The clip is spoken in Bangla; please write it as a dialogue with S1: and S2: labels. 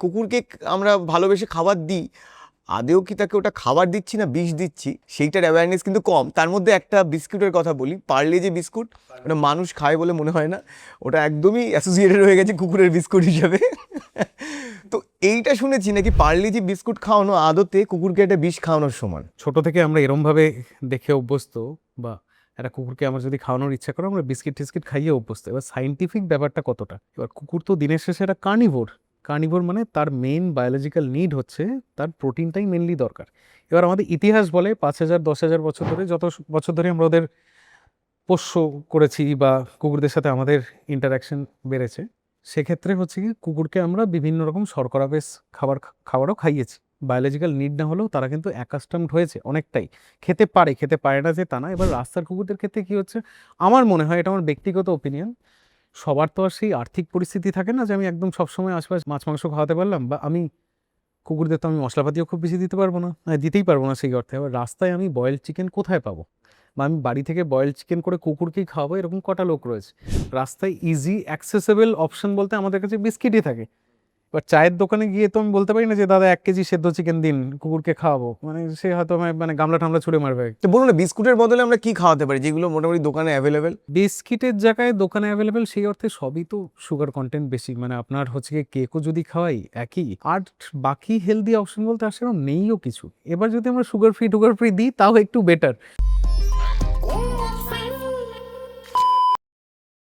S1: কুকুরকে আমরা ভালোবেসে খাবার দিই, আদেও কি তাকে ওটা খাবার দিচ্ছি না বিষ দিচ্ছি, সেইটার অ্যাওয়ারনেস কিন্তু কম। তার মধ্যে একটা বিস্কুটের কথা বলি, পার্লে যে বিস্কুট, ওটা মানুষ খায় বলে মনে হয় না, ওটা একদমই অ্যাসোসিয়েটেড হয়ে গেছে কুকুরের বিস্কুট হিসাবে। তো এইটা শুনেছি নাকি পার্লে যে বিস্কুট খাওয়ানো আদতে কুকুরকে একটা বিষ খাওয়ানোর সমান?
S2: ছোট থেকে আমরা এরমভাবে দেখে অভ্যস্ত, বা একটা কুকুরকে আমার যদি খাওয়ানোর ইচ্ছা করে, আমরা বিস্কিট টিস্কিট খাইয়ে অভ্যস্ত। এবার সাইন্টিফিক ব্যাপারটা কতটা? এবার কুকুর তো দিনের শেষে একটা কার্নিভোর কার্নিভোর মানে তার মেন বায়োলজিক্যাল নিড হচ্ছে, তার প্রোটিনটাই মেনলি দরকার। এবার আমাদের ইতিহাস বলে পাঁচ হাজার, দশ হাজার বছর ধরে যত বছর ধরে আমরা ওদের পোষ্য করেছি বা কুকুরদের সাথে আমাদের ইন্টারাকশন বেড়েছে, সেক্ষেত্রে হচ্ছে কি কুকুরকে আমরা বিভিন্ন রকম শর্করা বেশ খাবার খাবারও খাইয়েছি। বায়োলজিক্যাল নিড না হলেও তারা কিন্তু অ্যাকাস্টামড হয়েছে অনেকটাই। খেতে পারে খেতে পারে না যে তা না, এবার রাস্তার কুকুরদের ক্ষেত্রে কি হচ্ছে? আমার মনে হয় এটা আমার ব্যক্তিগত ওপিনিয়ন সবার তো আর সেই আর্থিক পরিস্থিতি থাকে না যে আমি একদম সবসময় আশপাশ মাছ, মাংস খাওয়াতে পারলাম বা আমি কুকুরদের তো আমি মশলাপাতিও খুব বেশি দিতে পারব না মানে দিতেই পারব না সেই অর্থে। আবার রাস্তায় আমি বয়েল চিকেন কোথায় পাবো? বা আমি বাড়ি থেকে বয়েল চিকেন করে কুকুরকেই খাওয়াবো? এরকম কটা লোক রয়েছে। রাস্তায় ইজি অ্যাক্সেসেবল অপশন বলতে আমাদের কাছে বিস্কিটই থাকে। এবার চায়ের দোকানে গিয়ে তো আমি বলতে পারি না যে দাদা এক কেজি সেদ্ধ চিকেন দিন কুকুরকে খাওয়াবো। মানে সে হয়তো মানে গামলা টামলা ছুড়ে মারবে।
S1: তো বলুন না বিস্কুটের বদলে আমরা কি খাওয়াতে পারি যেগুলো মোটামুটি দোকানে অ্যাভেলেবেল
S2: বিস্কিটের জায়গায় দোকানে অ্যাভেলেবেল সেই অর্থে সবই তো সুগার কন্টেন্ট বেশি। মানে আপনার হচ্ছে গিয়ে কেকও যদি খাওয়াই একই। আর বাকি হেলদি অপশন বলতে আর সেরকম নেইও কিছু। এবার যদি আমরা সুগার ফ্রি টুগার ফ্রি দিই তাও একটু বেটার